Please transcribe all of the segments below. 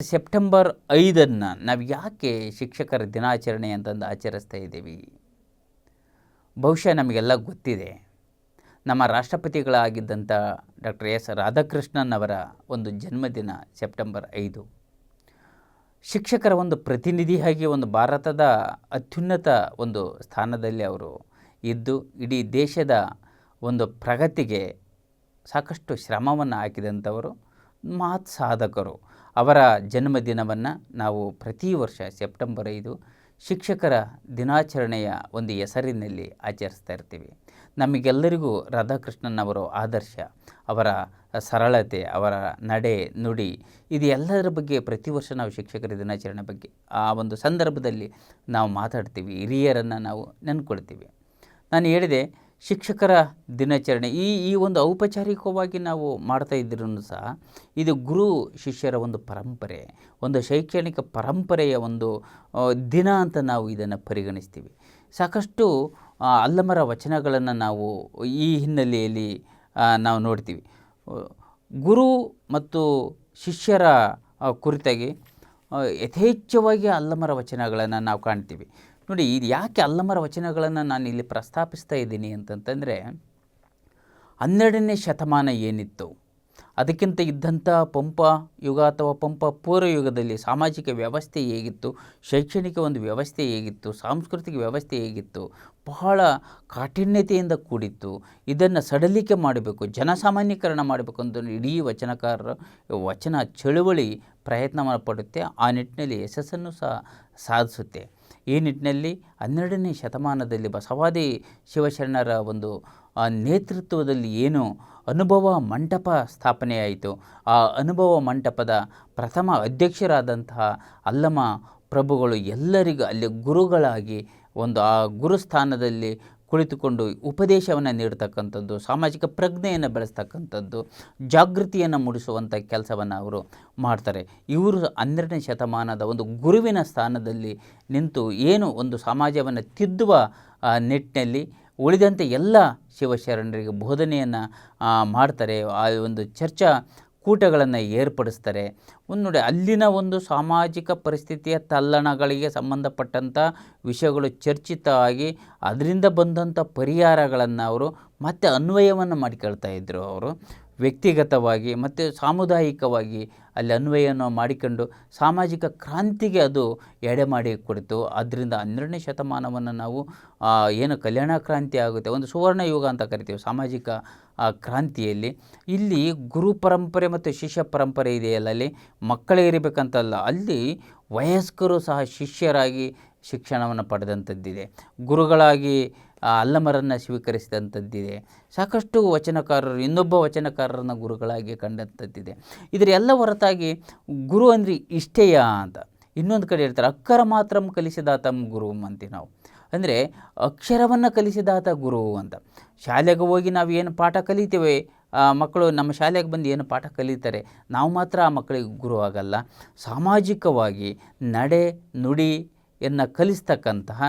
September ಐದನ್ನು ನಾವು ಯಾಕೆ ಶಿಕ್ಷಕರ ದಿನಾಚರಣೆ ಅಂತಂದು ಆಚರಿಸ್ತಾ ಇದ್ದೀವಿ? ಬಹುಶಃ ನಮಗೆಲ್ಲ ಗೊತ್ತಿದೆ. ನಮ್ಮ ರಾಷ್ಟ್ರಪತಿಗಳಾಗಿದ್ದಂಥ ಡಾಕ್ಟರ್ ಎಸ್ ರಾಧಾಕೃಷ್ಣನ್ ಅವರ ಒಂದು ಜನ್ಮದಿನ ಸೆಪ್ಟೆಂಬರ್ ಐದು. ಶಿಕ್ಷಕರ ಒಂದು ಪ್ರತಿನಿಧಿಯಾಗಿ ಒಂದು ಭಾರತದ ಅತ್ಯುನ್ನತ ಒಂದು ಸ್ಥಾನದಲ್ಲಿ ಅವರು ಇದ್ದು ಇಡೀ ದೇಶದ ಒಂದು ಪ್ರಗತಿಗೆ ಸಾಕಷ್ಟು ಶ್ರಮವನ್ನು ಹಾಕಿದಂಥವರು ಮಹತ್ ಸಾಧಕರು ಅವರ ಜನ್ಮದಿನವನ್ನು ನಾವು ಪ್ರತಿ ವರ್ಷ ಸೆಪ್ಟೆಂಬರ್ ಐದು ಶಿಕ್ಷಕರ ದಿನಾಚರಣೆಯ ಒಂದು ಹೆಸರಿನಲ್ಲಿ ಆಚರಿಸ್ತಾ ಇರ್ತೀವಿ. ನಮಗೆಲ್ಲರಿಗೂ ರಾಧಾಕೃಷ್ಣನ್ ಅವರು ಆದರ್ಶ, ಅವರ ಸರಳತೆ, ಅವರ ನಡೆ, ನುಡಿ ಇದು ಎಲ್ಲದರ ಬಗ್ಗೆ ಪ್ರತಿ ವರ್ಷ ನಾವು ಶಿಕ್ಷಕರ ದಿನಾಚರಣೆ ಬಗ್ಗೆ ಆ ಒಂದು ಸಂದರ್ಭದಲ್ಲಿ ನಾವು ಮಾತಾಡ್ತೀವಿ. ಹಿರಿಯರನ್ನು ನಾವು ನೆನ್ಕೊಳ್ತೀವಿ. ನಾನು ಹೇಳಿದೆ ಶಿಕ್ಷಕರ ದಿನಾಚರಣೆ. ಈ ಈ ಒಂದು ಔಪಚಾರಿಕವಾಗಿ ನಾವು ಮಾಡ್ತಾ ಇದ್ರೂ ಸಹ ಇದು ಗುರು ಶಿಷ್ಯರ ಒಂದು ಪರಂಪರೆ, ಒಂದು ಶೈಕ್ಷಣಿಕ ಪರಂಪರೆಯ ಒಂದು ದಿನ ಅಂತ ನಾವು ಇದನ್ನು ಪರಿಗಣಿಸ್ತೀವಿ. ಸಾಕಷ್ಟು ಅಲ್ಲಮರ ವಚನಗಳನ್ನು ನಾವು ಈ ಹಿನ್ನೆಲೆಯಲ್ಲಿ ನಾವು ನೋಡ್ತೀವಿ. ಗುರು ಮತ್ತು ಶಿಷ್ಯರ ಕುರಿತಾಗಿ ಯಥೇಚ್ಛವಾಗಿ ಅಲ್ಲಮರ ವಚನಗಳನ್ನು ನಾವು ಕಾಣ್ತೀವಿ. ನೋಡಿ, ಇದು ಯಾಕೆ ಅಲ್ಲಮರ ವಚನಗಳನ್ನು ನಾನು ಇಲ್ಲಿ ಪ್ರಸ್ತಾಪಿಸ್ತಾ ಇದ್ದೀನಿ ಅಂತಂತಂದರೆ, ಹನ್ನೆರಡನೇ ಶತಮಾನ ಏನಿತ್ತು? ಅದಕ್ಕಿಂತ ಇದ್ದಂಥ ಪಂಪ ಯುಗ ಅಥವಾ ಪಂಪ ಪೂರ್ವ ಯುಗದಲ್ಲಿ ಸಾಮಾಜಿಕ ವ್ಯವಸ್ಥೆ ಹೇಗಿತ್ತು? ಶೈಕ್ಷಣಿಕ ಒಂದು ವ್ಯವಸ್ಥೆ ಹೇಗಿತ್ತು? ಸಾಂಸ್ಕೃತಿಕ ವ್ಯವಸ್ಥೆ ಹೇಗಿತ್ತು? ಬಹಳ ಕಾಠಿಣ್ಯತೆಯಿಂದ ಕೂಡಿತ್ತು. ಇದನ್ನು ಸಡಲಿಕೆ ಮಾಡಬೇಕು, ಜನಸಾಮಾನ್ಯೀಕರಣ ಮಾಡಬೇಕು ಅಂತ ಇಡೀ ವಚನಕಾರರು ವಚನ ಚಳುವಳಿ ಪ್ರಯತ್ನ ಪಡುತ್ತೆ ಆ ನಿಟ್ಟಿನಲ್ಲಿ ಯಶಸ್ಸನ್ನು ಸಹ ಸಾಧಿಸುತ್ತೆ. ಈ ನಿಟ್ಟಿನಲ್ಲಿ ಹನ್ನೆರಡನೇ ಶತಮಾನದಲ್ಲಿ ಬಸವಾದಿ ಶಿವಶರಣರ ಒಂದು ನೇತೃತ್ವದಲ್ಲಿ ಏನು ಅನುಭವ ಮಂಟಪ ಸ್ಥಾಪನೆಯಾಯಿತು. ಆ ಅನುಭವ ಮಂಟಪದ ಪ್ರಥಮ ಅಧ್ಯಕ್ಷರಾದಂತಹ ಅಲ್ಲಮ ಪ್ರಭುಗಳು ಎಲ್ಲರಿಗೂ ಅಲ್ಲಿ ಗುರುಗಳಾಗಿ ಒಂದು, ಆ ಗುರುಸ್ಥಾನದಲ್ಲಿ ಕುಳಿತುಕೊಂಡು ಉಪದೇಶವನ್ನು ನೀಡತಕ್ಕಂಥದ್ದು, ಸಾಮಾಜಿಕ ಪ್ರಜ್ಞೆಯನ್ನು ಬೆಳೆಸ್ತಕ್ಕಂಥದ್ದು, ಜಾಗೃತಿಯನ್ನು ಮೂಡಿಸುವಂಥ ಕೆಲಸವನ್ನು ಅವರು ಮಾಡ್ತಾರೆ. ಇವರು ಹನ್ನೆರಡನೇ ಶತಮಾನದ ಒಂದು ಗುರುವಿನ ಸ್ಥಾನದಲ್ಲಿ ನಿಂತು ಏನು ಒಂದು ಸಮಾಜವನ್ನು ತಿದ್ದುವ ನಿಟ್ಟಿನಲ್ಲಿ ಉಳಿದಂತೆ ಎಲ್ಲ ಶಿವಶರಣರಿಗೆ ಬೋಧನೆಯನ್ನು ಮಾಡ್ತಾರೆ. ಆ, ಒಂದು ಚರ್ಚಾ ಕೂಟಗಳನ್ನು ಏರ್ಪಡಿಸ್ತಾರೆ. ಒಂದು ನೋಡಿ ಅಲ್ಲಿನ ಒಂದು ಸಾಮಾಜಿಕ ಪರಿಸ್ಥಿತಿಯ ತಲ್ಲಣಗಳಿಗೆ ಸಂಬಂಧಪಟ್ಟಂಥ ವಿಷಯಗಳು ಚರ್ಚಿತವಾಗಿ ಅದರಿಂದ ಬಂದಂಥ ಪರಿಹಾರಗಳನ್ನು ಅವರು ಮತ್ತೆ ಅನ್ವಯವನ್ನು ಮಾಡಿಕೊಳ್ತಾ ಇದ್ದರು ಅವರು. ವ್ಯಕ್ತಿಗತವಾಗಿ ಮತ್ತು ಸಾಮುದಾಯಿಕವಾಗಿ ಅಲ್ಲಿ ಅನ್ವಯವನ್ನು ಮಾಡಿಕೊಂಡು ಸಾಮಾಜಿಕ ಕ್ರಾಂತಿಗೆ ಅದು ಎಡೆ ಮಾಡಿ ಕೊಡಿತು. ಆದ್ದರಿಂದ ಹನ್ನೆರಡನೇ ಶತಮಾನವನ್ನು ನಾವು ಏನು ಕಲ್ಯಾಣ ಕ್ರಾಂತಿ ಆಗುತ್ತೆ, ಒಂದು ಸುವರ್ಣ ಯುಗ ಅಂತ ಕರಿತೀವಿ ಸಾಮಾಜಿಕ ಕ್ರಾಂತಿಯಲ್ಲಿ. ಇಲ್ಲಿ ಗುರು ಪರಂಪರೆ ಮತ್ತು ಶಿಷ್ಯ ಪರಂಪರೆ ಇದೆಯಲ್ಲ ಅಲ್ಲಿ ಮಕ್ಕಳೇ ಇರಬೇಕಂತಲ್ಲ, ಅಲ್ಲಿ ವಯಸ್ಕರು ಸಹ ಶಿಷ್ಯರಾಗಿ ಶಿಕ್ಷಣವನ್ನು ಪಡೆದಂಥದ್ದಿದೆ. ಗುರುಗಳಾಗಿ ಅಲ್ಲಮರನ್ನು ಸ್ವೀಕರಿಸಿದಂಥದ್ದಿದೆ. ಸಾಕಷ್ಟು ವಚನಕಾರರು, ಇನ್ನೊಬ್ಬ ವಚನಕಾರರನ್ನು ಗುರುಗಳಾಗಿ ಕಂಡಂಥದ್ದಿದೆ. ಇದರ ಎಲ್ಲ ಹೊರತಾಗಿ ಗುರು ಅಂದರೆ ಇಷ್ಟೇಯ ಅಂತ. ಇನ್ನೊಂದು ಕಡೆ ಹೇಳ್ತಾರೆ, ಅಕ್ಕರ ಮಾತ್ರಂ ಕಲಿಸಿದಾತಂ ಗುರು ಅಂತೀವಿ ನಾವು. ಅಂದರೆ ಅಕ್ಷರವನ್ನು ಕಲಿಸಿದಾತ ಗುರು ಅಂತ. ಶಾಲೆಗೆ ಹೋಗಿ ನಾವು ಏನು ಪಾಠ ಕಲಿತೇವೆ ಮಕ್ಕಳು ನಮ್ಮ ಶಾಲೆಗೆ ಬಂದು ಏನು ಪಾಠ ಕಲಿತಾರೆ, ನಾವು ಮಾತ್ರ ಆ ಮಕ್ಕಳಿಗೆ ಗುರು ಆಗಲ್ಲ. ಸಾಮಾಜಿಕವಾಗಿ ನಡೆ, ನುಡಿ ಯನ್ನು ಕಲಿಸ್ತಕ್ಕಂತಹ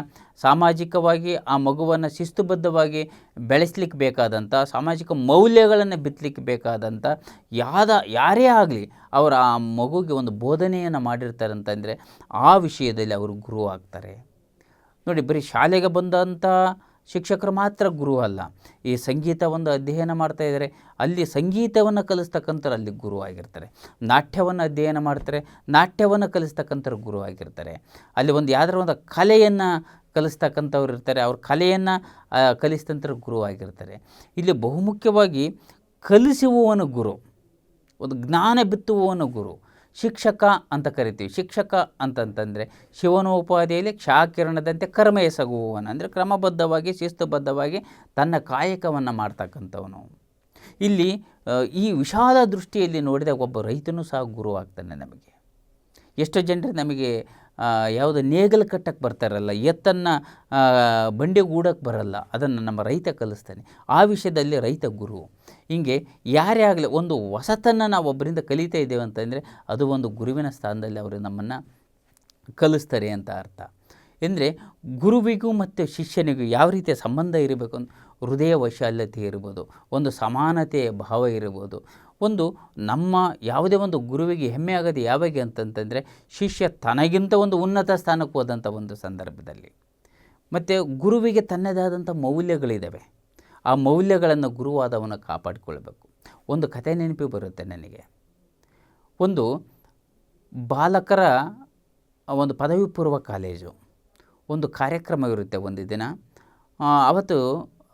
ಸಾಮಾಜಿಕವಾಗಿ ಆ ಮಗುವನ್ನು ಶಿಸ್ತುಬದ್ಧವಾಗಿ ಬೆಳೆಸಲಿಕ್ಕೆ ಬೇಕಾದಂಥ ಸಾಮಾಜಿಕ ಮೌಲ್ಯಗಳನ್ನು ಬಿತ್ತಲಿಕ್ಕೆ ಬೇಕಾದಂಥ ಯಾದ, ಯಾರೇ ಆಗಲಿ ಅವರು ಆ ಮಗುಗೆ ಒಂದು ಬೋಧನೆಯನ್ನು ಮಾಡಿರ್ತಾರೆ ಅಂತಂದರೆ ಆ ವಿಷಯದಲ್ಲಿ ಅವರು ಗುರು ಆಗ್ತಾರೆ ನೋಡಿ ಬರೀ ಶಾಲೆಗೆ ಬಂದಂಥ ಶಿಕ್ಷಕರು ಮಾತ್ರ ಗುರು ಅಲ್ಲ. ಈ ಸಂಗೀತವನ್ನು ಅಧ್ಯಯನ ಮಾಡ್ತಾ ಇದ್ದಾರೆ. ಅಲ್ಲಿ ಸಂಗೀತವನ್ನು ಕಲಿಸ್ತಕ್ಕಂಥವ್ರು ಅಲ್ಲಿ ಗುರು ಆಗಿರ್ತಾರೆ. ನಾಟ್ಯವನ್ನು ಅಧ್ಯಯನ ಮಾಡ್ತಾರೆ. ನಾಟ್ಯವನ್ನು ಕಲಿಸ್ತಕ್ಕಂಥವ್ರು ಗುರು ಆಗಿರ್ತಾರೆ. ಅಲ್ಲಿ ಒಂದು ಯಾವ್ದಾರ ಒಂದು ಕಲೆಯನ್ನು ಕಲಿಸ್ತಕ್ಕಂಥವ್ರು ಇರ್ತಾರೆ. ಅವ್ರ ಕಲೆಯನ್ನು ಕಲಿಸ್ತಂಥವ್ರು ಗುರು ಆಗಿರ್ತಾರೆ. ಇಲ್ಲಿ ಬಹುಮುಖ್ಯವಾಗಿ ಕಲಿಸುವವನು ಗುರು. ಒಂದು ಜ್ಞಾನ ಬಿತ್ತುವವನು ಗುರು. ಶಿಕ್ಷಕ ಅಂತ ಕರಿತೀವಿ. ಶಿಕ್ಷಕ ಅಂತಂತಂದರೆ ಶಿವನೋಪಾದಿಯಲ್ಲಿ ಕ್ಷಾಕಿರಣದಂತೆ ಕರ್ಮ ಎಸಗುವವನು ಅಂದರೆ ಕ್ರಮಬದ್ಧವಾಗಿ, ಶಿಸ್ತುಬದ್ಧವಾಗಿ ತನ್ನ ಕಾಯಕವನ್ನು ಮಾಡ್ತಕ್ಕಂಥವನು. ಇಲ್ಲಿ ಈ ವಿಶಾಲ ದೃಷ್ಟಿಯಲ್ಲಿ ನೋಡಿದಾಗ ಒಬ್ಬ ರೈತನೂ ಸಹ ಗುರು ಆಗ್ತಾನೆ ನಮಗೆ. ಎಷ್ಟೋ ಜನರು ನಮಗೆ ಯಾವುದು ನೇಗಲು ಕಟ್ಟಕ್ಕೆ ಬರ್ತಾರಲ್ಲ, ಎತ್ತನ್ನು ಬಂಡೆಗೂಡಕ್ಕೆ ಬರಲ್ಲ, ಅದನ್ನು ನಮ್ಮ ರೈತ ಕಲಿಸ್ತಾನೆ. ಆ ವಿಷಯದಲ್ಲಿ ರೈತ ಗುರು. ಹೀಗೆ ಯಾರೇ ಆಗಲಿ ಒಂದು ಹೊಸತನ್ನು ನಾವು ಒಬ್ಬರಿಂದ ಕಲಿತಾ ಇದ್ದೇವೆ ಅಂತಂದರೆ ಅದು ಒಂದು ಗುರುವಿನ ಸ್ಥಾನದಲ್ಲಿ ಅವರು ನಮ್ಮನ್ನು ಕಲಿಸ್ತಾರೆ ಅಂತ ಅರ್ಥ. ಎಂದರೆ ಗುರುವಿಗೂ ಮತ್ತು ಶಿಷ್ಯನಿಗೂ ಯಾವ ರೀತಿಯ ಸಂಬಂಧ ಇರಬೇಕು? ಹೃದಯ ವೈಶಾಲ್ಯತೆ ಇರ್ಬೋದು, ಒಂದು ಸಮಾನತೆಯ ಭಾವ ಇರ್ಬೋದು ಒಂದು ನಮ್ಮ ಯಾವುದೇ ಒಂದು ಗುರುವಿಗೆ ಹೆಮ್ಮೆ ಆಗೋದು ಯಾವಾಗ ಅಂತಂತಂದರೆ ಶಿಷ್ಯ ತನಗಿಂತ ಒಂದು ಉನ್ನತ ಸ್ಥಾನಕ್ಕೆ ಹೋದಂಥ ಒಂದು ಸಂದರ್ಭದಲ್ಲಿ. ಮತ್ತು ಗುರುವಿಗೆ ತನ್ನದೇ ಆದಂಥ ಮೌಲ್ಯಗಳಿದ್ದಾವೆ. ಆ ಮೌಲ್ಯಗಳನ್ನು ಗುರುವಾದವನು ಕಾಪಾಡಿಕೊಳ್ಬೇಕು. ಒಂದು ಕಥೆ ನೆನಪಿ ಬರುತ್ತೆ ನನಗೆ. ಒಂದು ಬಾಲಕರ ಒಂದು ಪದವಿ ಪೂರ್ವ ಕಾಲೇಜು. ಒಂದು ಕಾರ್ಯಕ್ರಮ ಇರುತ್ತೆ ಒಂದು ದಿನ. ಅವತ್ತು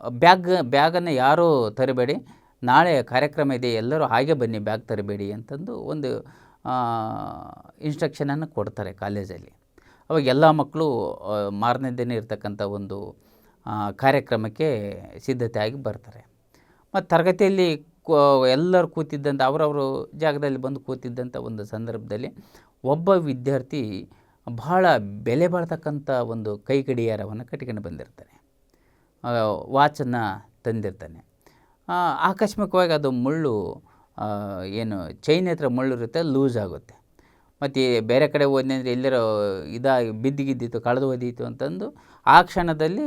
ಬ್ಯಾಗ್, ಬ್ಯಾಗನ್ನು ಯಾರೂ ತರಬೇಡಿ. ನಾಳೆ ಕಾರ್ಯಕ್ರಮ ಇದೆ, ಎಲ್ಲರೂ ಹಾಗೆ ಬನ್ನಿ, ಬ್ಯಾಗ್ ತರಬೇಡಿ ಅಂತಂದು ಒಂದು ಇನ್ಸ್ಟ್ರಕ್ಷನನ್ನು ಕೊಡ್ತಾರೆ ಕಾಲೇಜಲ್ಲಿ. ಅವಾಗ ಎಲ್ಲ ಮಕ್ಕಳು ಮಾರನೇ ದಿನ ಇರ್ತಕ್ಕಂಥ ಒಂದು ಕಾರ್ಯಕ್ರಮಕ್ಕೆ ಸಿದ್ಧತೆ ಆಗಿ ಬರ್ತಾರೆ. ಮತ್ತು ತರಗತಿಯಲ್ಲಿ ಎಲ್ಲರೂ ಕೂತಿದ್ದಂಥ ಅವರವರು ಜಾಗದಲ್ಲಿ ಬಂದು ಕೂತಿದ್ದಂಥ ಒಂದು ಸಂದರ್ಭದಲ್ಲಿ ಒಬ್ಬ ವಿದ್ಯಾರ್ಥಿ ಬಹಳ ಬೆಲೆ ಬಾಳ್ತಕ್ಕಂಥ ಒಂದು ಕೈ ಗಡಿಯಾರವನ್ನು ಕಟ್ಕೊಂಡು ಬಂದಿರ್ತಾನೆ ವಾಚನ್ನು ತಂದಿರ್ತಾನೆ. ಆಕಸ್ಮಿಕವಾಗಿ ಅದು ಮುಳ್ಳು ಏನು ಚೈನ್ ಹತ್ರ ಮುಳ್ಳು ಇರುತ್ತೆ ಲೂಸ್ ಆಗುತ್ತೆ. ಮತ್ತು ಬೇರೆ ಕಡೆ ಹೋದ್ನೆ ಅಂದರೆ ಎಲ್ಲರೂ ಇದಾಗಿ ಬಿದ್ದಿಗಿದ್ದಿತ್ತು ಕಳೆದು ಹೋದಿತ್ತು ಅಂತಂದು ಆ ಕ್ಷಣದಲ್ಲಿ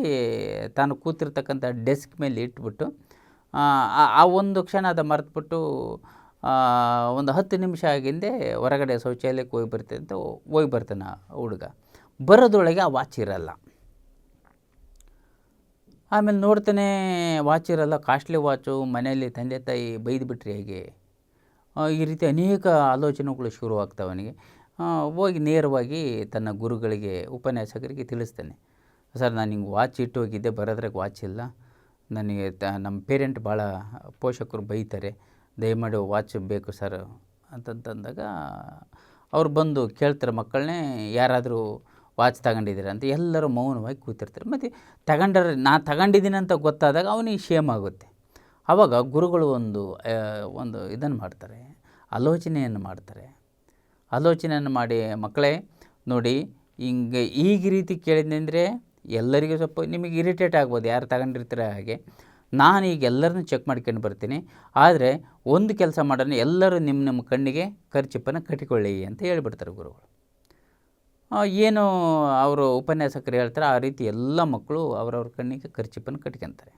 ತಾನು ಕೂತಿರ್ತಕ್ಕಂಥ ಡೆಸ್ಕ್ ಮೇಲೆ ಇಟ್ಬಿಟ್ಟು ಆ, ಒಂದು ಕ್ಷಣ ಅದು ಮರೆತುಬಿಟ್ಟು ಒಂದು ಹತ್ತು ನಿಮಿಷ ಆಗಿಂದೆ ಹೊರಗಡೆ ಶೌಚಾಲಯಕ್ಕೆ ಹೋಗಿ ಬರ್ತೇನೆ ಅಂತ ಹೋಗಿ ಬರ್ತಾನೆ ಆ ಹುಡುಗ. ಬರೋದ್ರೊಳಗೆ ಆ ವಾಚ್ ಇರಲ್ಲ. ಆಮೇಲೆ ನೋಡ್ತೇನೆ ವಾಚ್ ಇರಲ್ಲ ಕಾಸ್ಟ್ಲಿ ವಾಚು ಮನೆಯಲ್ಲಿ ತಂದೆ ತಾಯಿ ಬೈದುಬಿಟ್ರಿ ಹೇಗೆ? ಈ ರೀತಿ ಅನೇಕ ಆಲೋಚನೆಗಳು ಶುರುವಾಗ್ತವೆ ಅವನಿಗೆ. ಹೋಗಿ ನೇರವಾಗಿ ತನ್ನ ಗುರುಗಳಿಗೆ, ಉಪನ್ಯಾಸಕರಿಗೆ ತಿಳಿಸ್ತಾನೆ. ಸರ್, ನಾನು ಹಿಂಗೆ ವಾಚ್ ಇಟ್ಟು ಹೋಗಿದ್ದೆ, ಬರೋದ್ರಾಗ ವಾಚ್ ಇಲ್ಲ. ನನಗೆ ತ ನಮ್ಮ ಪೇರೆಂಟ್ ಭಾಳ ಪೋಷಕರು ಬೈತಾರೆ. ದಯಮಾಡಿ ವಾಚ್ ಬೇಕು ಸರ್ ಅಂತಂತಂದಾಗ ಅವ್ರು ಬಂದು ಕೇಳ್ತಾರೆ ಮಕ್ಕಳನ್ನೇ, ಯಾರಾದರೂ ವಾಚ್ ತಗೊಂಡಿದ್ದೀರ ಅಂತ ಎಲ್ಲರೂ ಮೌನವಾಗಿ ಕೂತಿರ್ತಾರೆ. ಮತ್ತು ತಗೊಂಡ್ರೆ ನಾ ತಗೊಂಡಿದ್ದೀನಿ ಅಂತ ಗೊತ್ತಾದಾಗ ಅವನಿಗೆ ಶೇಮ್ ಆಗುತ್ತೆ. ಆವಾಗ ಗುರುಗಳು ಒಂದು ಒಂದು ಇದನ್ನು ಮಾಡ್ತಾರೆ, ಆಲೋಚನೆಯನ್ನು ಮಾಡ್ತಾರೆ. ಆಲೋಚನೆಯನ್ನು ಮಾಡಿ, ಮಕ್ಕಳೇ, ನೋಡಿ, ಹಿಂಗೆ ಈಗ ರೀತಿ ಕೇಳಿದ್ನೆಂದರೆ ಎಲ್ಲರಿಗೂ ಸ್ವಲ್ಪ ನಿಮಗೆ ಇರಿಟೇಟ್ ಆಗ್ಬೋದು, ಯಾರು ತಗೊಂಡಿರ್ತಾರೆ ಹಾಗೆ. ನಾನು ಈಗ ಎಲ್ಲರನ್ನು ಚೆಕ್ ಮಾಡ್ಕೊಂಡು ಬರ್ತೀನಿ. ಆದರೆ ಒಂದು ಕೆಲಸ ಮಾಡೋಣ, ಎಲ್ಲರೂ ನಿಮ್ಮ ನಿಮ್ಮ ಕಣ್ಣಿಗೆ ಖರ್ಚಿಪ್ಪನ್ನು ಕಟ್ಟಿಕೊಳ್ಳಿ ಅಂತ ಹೇಳಿಬಿಡ್ತಾರೆ ಗುರುಗಳು. ಏನು ಅವರು ಉಪನ್ಯಾಸಕರು ಹೇಳ್ತಾರೆ, ಆ ರೀತಿ ಎಲ್ಲ ಮಕ್ಕಳು ಅವರವ್ರ ಕಣ್ಣಿಗೆ ಖರ್ಚಿಪ್ಪನ್ನು ಕಟ್ಕೊತಾರೆ.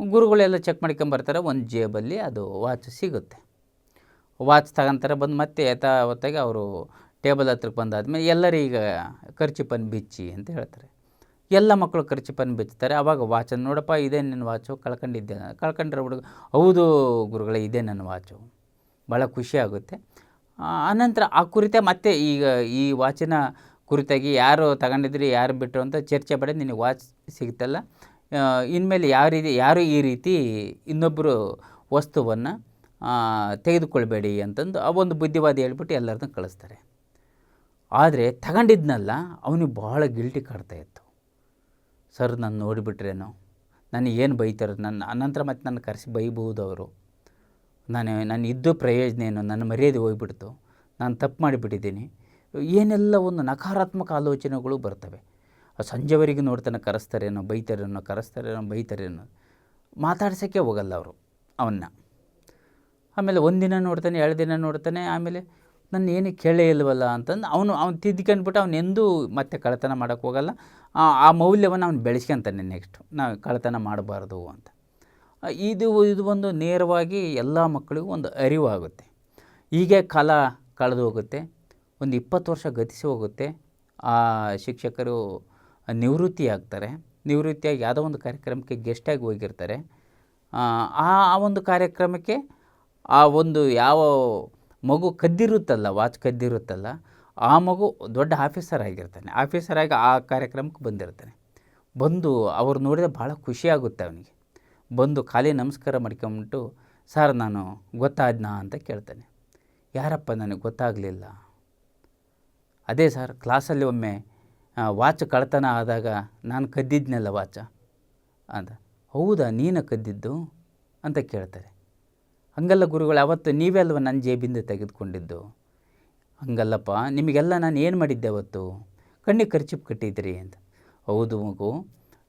ಗುರುಗಳೆಲ್ಲ ಚೆಕ್ ಮಾಡ್ಕೊಂಬರ್ತಾರೆ ಒಂದು ಜೇಬಲ್ಲಿ ಅದು ವಾಚ್ ಸಿಗುತ್ತೆ. ವಾಚ್ ತಗೊಂತಾರೆ, ಬಂದು ಮತ್ತೆ ಯಥಾವತ್ತಾಗಿ ಅವರು ಟೇಬಲ್ ಹತ್ರಕ್ಕೆ ಬಂದಾದಮೇಲೆ ಎಲ್ಲರೂ ಈಗ ಖರ್ಚಿಪ್ಪನ್ನು ಬಿಚ್ಚಿ ಅಂತ ಹೇಳ್ತಾರೆ. ಎಲ್ಲ ಮಕ್ಕಳು ಖರ್ಚಿಪ್ಪನ್ನು ಬಿಚ್ಚುತ್ತಾರೆ ಆವಾಗ ವಾಚನ್ನು ನೋಡಪ್ಪ, ಇದೇ ನನ್ನ ವಾಚು, ಕಳ್ಕೊಂಡಿದ್ದೆ, ಕಳ್ಕೊಂಡ್ರೆ ಹುಡುಗ, ಹೌದು ಗುರುಗಳೇ, ಇದೇ ನನ್ನ ವಾಚು. ಭಾಳ ಖುಷಿ ಆಗುತ್ತೆ. ಆನಂತರ ಆ ಕುರಿತೆ ಮತ್ತೆ ಈಗ ಈ ವಾಚಿನ ಕುರಿತಾಗಿ ಯಾರು ತಗೊಂಡಿದ್ರಿ, ಯಾರು ಬಿಟ್ಟರು ಅಂತ ಚರ್ಚೆ ಮಾಡಿ ನಿನಗೆ ವಾಚ್ ಸಿಗುತ್ತಲ್ಲ ಇನ್ಮೇಲೆ ಯಾವ ರೀತಿ, ಯಾರು ಈ ರೀತಿ ಇನ್ನೊಬ್ಬರು ವಸ್ತುವನ್ನು ತೆಗೆದುಕೊಳ್ಬೇಡಿ ಅಂತಂದು ಆ ಒಂದು ಬುದ್ಧಿವಾದ ಹೇಳ್ಬಿಟ್ಟು ಎಲ್ಲರನ್ನೂ ಕಳಿಸ್ತಾರೆ. ಆದರೆ ತಗೊಂಡಿದ್ನಲ್ಲ, ಅವನಿಗೆ ಭಾಳ ಗಿಲ್ಟಿ ಕಾಡ್ತಾ ಇತ್ತು. ಸರ್, ನಾನು ನೋಡಿಬಿಟ್ರೇನು? ನನಗೇನು ಬೈತಾರೆ ನನ್ನ ಅನಂತರ ಮತ್ತು ನನ್ನ ಕರೆಸಿ ಬೈಬಹುದು ಅವರು. ನಾನು ನಾನು ಇದ್ದು ಪ್ರಯೋಜನ ಏನು? ನನ್ನ ಮರ್ಯಾದೆ ಹೋಗ್ಬಿಡ್ತು. ನಾನು ತಪ್ಪು ಮಾಡಿಬಿಟ್ಟಿದ್ದೀನಿ. ಏನೆಲ್ಲ ಒಂದು ನಕಾರಾತ್ಮಕ ಆಲೋಚನೆಗಳು ಬರ್ತವೆ. ಸಂಜೆವರೆಗೂ ನೋಡ್ತಾನೆ ಕರೆಸ್ತಾರೇನೋ, ಬೈತಾರೇನೋ ಕರೆಸ್ತಾರೇನೋ, ಬೈತಾರೇನೋ. ಮಾತಾಡ್ಸೋಕ್ಕೆ ಹೋಗಲ್ಲ ಅವರು, ಅವನ್ನ. ಆಮೇಲೆ ಒಂದಿನ ನೋಡ್ತಾನೆ, ಎರಡು ದಿನ ನೋಡ್ತಾನೆ, ಆಮೇಲೆ ನನ್ನ ಏನು ಕೇಳೇ ಇಲ್ವಲ್ಲ ಅಂತಂದು ಅವನು, ಅವ್ನು ತಿದ್ಕೊಂಡ್ಬಿಟ್ಟು ಅವ್ನು ಮತ್ತೆ ಕಳತನ ಮಾಡೋಕ್ಕೆ ಹೋಗಲ್ಲ. ಆ ಮೌಲ್ಯವನ್ನು ಅವ್ನು ಬೆಳೆಸ್ಕೊಂತಾನೆ ನೆಕ್ಸ್ಟು ನಾವು ಕಳ್ಳತನ ಮಾಡಬಾರ್ದು ಅಂತ. ಇದು ಇದು ಒಂದು ನೇರವಾಗಿ ಎಲ್ಲ ಮಕ್ಕಳಿಗೂ ಒಂದು ಅರಿವಾಗುತ್ತೆ. ಹೀಗೆ ಕಾಲ ಕಳೆದು ಹೋಗುತ್ತೆ. ಒಂದು ಇಪ್ಪತ್ತು ವರ್ಷ ಗತಿಸಿ ಹೋಗುತ್ತೆ. ಆ ಶಿಕ್ಷಕರು ನಿವೃತ್ತಿ ಆಗ್ತಾರೆ ನಿವೃತ್ತಿಯಾಗಿ ಯಾವುದೋ ಒಂದು ಕಾರ್ಯಕ್ರಮಕ್ಕೆ ಗೆಸ್ಟಾಗಿ ಹೋಗಿರ್ತಾರೆ. ಆ ಒಂದು ಕಾರ್ಯಕ್ರಮಕ್ಕೆ ಆ ಒಂದು ಯಾವ ಮಗು ಕದ್ದಿರುತ್ತಲ್ಲ ವಾಚ್ ಕದ್ದಿರುತ್ತಲ್ಲ, ಆ ಮಗು ದೊಡ್ಡ ಆಫೀಸರ್ ಆಗಿರ್ತಾನೆ. ಆಫೀಸರ್ ಆಗಿ ಆ ಕಾರ್ಯಕ್ರಮಕ್ಕೆ ಬಂದಿರ್ತಾನೆ. ಬಂದು ಅವ್ರು ನೋಡಿದ್ರೆ ಭಾಳ ಖುಷಿಯಾಗುತ್ತೆ ಅವನಿಗೆ. ಬಂದು ಖಾಲಿ ನಮಸ್ಕಾರ ಮಾಡ್ಕೊಂಬಿಟ್ಟು, ಸರ್ ನಾನು ಗೊತ್ತಾದ್ನಾ? ಅಂತ ಕೇಳ್ತಾನೆ. ಯಾರಪ್ಪ ನನಗೆ ಗೊತ್ತಾಗಲಿಲ್ಲ? ಅದೇ ಸರ್, ಕ್ಲಾಸಲ್ಲಿ ಒಮ್ಮೆ ವಾಚ್ ಕಳ್ತನ ಆದಾಗ ನಾನು ಕದ್ದಿದ್ನಲ್ಲ ವಾಚ? ಅಂತ ಹೌದಾ, ನೀನು ಕದ್ದಿದ್ದು? ಅಂತ ಕೇಳ್ತಾರೆ. ಹಂಗಲ್ಲ ಗುರುಗಳು, ಅವತ್ತು ನೀವೇ ಅಲ್ವ ನನ್ನ ಜೇಬಿಂದ ತೆಗೆದುಕೊಂಡಿದ್ದು? ಹಂಗಲ್ಲಪ್ಪ, ನಿಮಗೆಲ್ಲ ನಾನು ಏನು ಮಾಡಿದ್ದೆ ಅವತ್ತು? ಕಣ್ಣಿಗೆ ಖರ್ಚಿಪ್ ಕಟ್ಟಿದ್ರಿ ಅಂತ ಹೌದು ಮಗು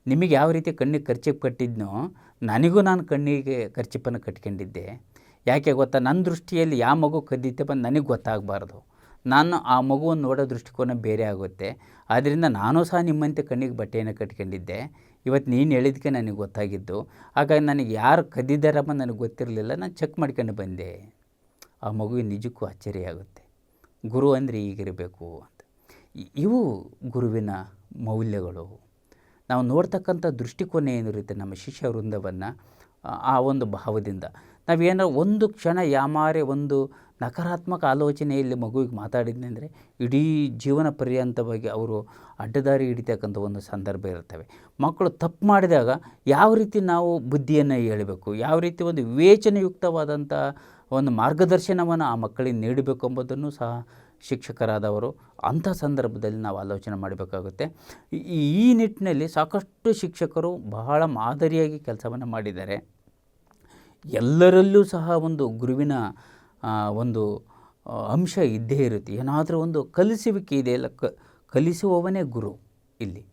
ನಿಮಗೆ ಯಾವ ರೀತಿ ಕಣ್ಣಿಗೆ ಖರ್ಚಿಪ್ ಕಟ್ಟಿದ್ನೋ ನನಗೂ ನಾನು ಕಣ್ಣಿಗೆ ಖರ್ಚಿಪ್ಪನ್ನು ಕಟ್ಕೊಂಡಿದ್ದೆ. ಯಾಕೆ ಗೊತ್ತಾ? ನನ್ನ ದೃಷ್ಟಿಯಲ್ಲಿ ಯಾವ ಮಗು ಕದ್ದಿತ್ತೆ ಬಂದು ನನಗೆ ಗೊತ್ತಾಗಬಾರ್ದು. ನಾನು ಆ ಮಗುವನ್ನು ನೋಡೋ ದೃಷ್ಟಿಕೋನ ಬೇರೆ ಆಗುತ್ತೆ. ಆದ್ದರಿಂದ ನಾನು ಸಹ ನಿಮ್ಮಂತೆ ಕಣ್ಣಿಗೆ ಬಟ್ಟೆಯನ್ನು ಕಟ್ಕೊಂಡಿದ್ದೆ. ಇವತ್ತು ನೀನು ಹೇಳಿದ್ಕೆ ನನಗೆ ಗೊತ್ತಾಗಿದ್ದು. ಹಾಗಾಗಿ ನನಗೆ ಯಾರು ಕದ್ದಿದ್ದಾರಪ್ಪ ನನಗೆ ಗೊತ್ತಿರಲಿಲ್ಲ. ನಾನು ಚೆಕ್ ಮಾಡ್ಕೊಂಡು ಬಂದೆ. ಆ ಮಗುವಿಗೆ ನಿಜಕ್ಕೂ ಅಚ್ಚರಿಯಾಗುತ್ತೆ ಗುರು ಅಂದರೆ ಈಗಿರಬೇಕು ಅಂತ. ಇವು ಗುರುವಿನ ಮೌಲ್ಯಗಳು. ನಾವು ನೋಡ್ತಕ್ಕಂಥ ದೃಷ್ಟಿಕೋನ ಏನಿರುತ್ತೆ ನಮ್ಮ ಶಿಷ್ಯ ವೃಂದವನ್ನು ಆ ಒಂದು ಭಾವದಿಂದ. ನಾವೇನಾರ ಒಂದು ಕ್ಷಣ ಯಾಮಾರೆ ಒಂದು ನಕಾರಾತ್ಮಕ ಆಲೋಚನೆಯಲ್ಲಿ ಮಗುವಿಗೆ ಮಾತಾಡಿದ್ನೆ ಅಂದರೆ ಇಡೀ ಜೀವನ ಪರ್ಯಂತವಾಗಿ ಅವರು ಅಡ್ಡದಾರಿ ಹಿಡಿತಕ್ಕಂಥ ಒಂದು ಸಂದರ್ಭ ಇರುತ್ತವೆ. ಮಕ್ಕಳು ತಪ್ಪು ಮಾಡಿದಾಗ ಯಾವ ರೀತಿ ನಾವು ಬುದ್ಧಿಯನ್ನು ಹೇಳಬೇಕು, ಯಾವ ರೀತಿ ಒಂದು ವಿವೇಚನೆಯುಕ್ತವಾದಂಥ ಒಂದು ಮಾರ್ಗದರ್ಶನವನ್ನು ಆ ಮಕ್ಕಳಿಗೆ ನೀಡಬೇಕು ಎಂಬುದನ್ನು ಸಹ ಶಿಕ್ಷಕರಾದವರು ಅಂಥ ಸಂದರ್ಭದಲ್ಲಿ ನಾವು ಆಲೋಚನೆ ಮಾಡಬೇಕಾಗುತ್ತೆ. ಈ ನಿಟ್ಟಿನಲ್ಲಿ ಸಾಕಷ್ಟು ಶಿಕ್ಷಕರು ಬಹಳ ಮಾದರಿಯಾಗಿ ಕೆಲಸವನ್ನು ಮಾಡಿದ್ದಾರೆ. ಎಲ್ಲರಲ್ಲೂ ಸಹ ಒಂದು ಗುರುವಿನ ಒಂದು ಅಂಶ ಇದ್ದೇ ಇರುತ್ತೆ. ಏನಾದರೂ ಒಂದು ಕಲಿಸುವಿಕೆ ಇದೆಯಲ್ಲ ಕಲಿಸುವವನೇ ಗುರು ಇಲ್ಲಿ.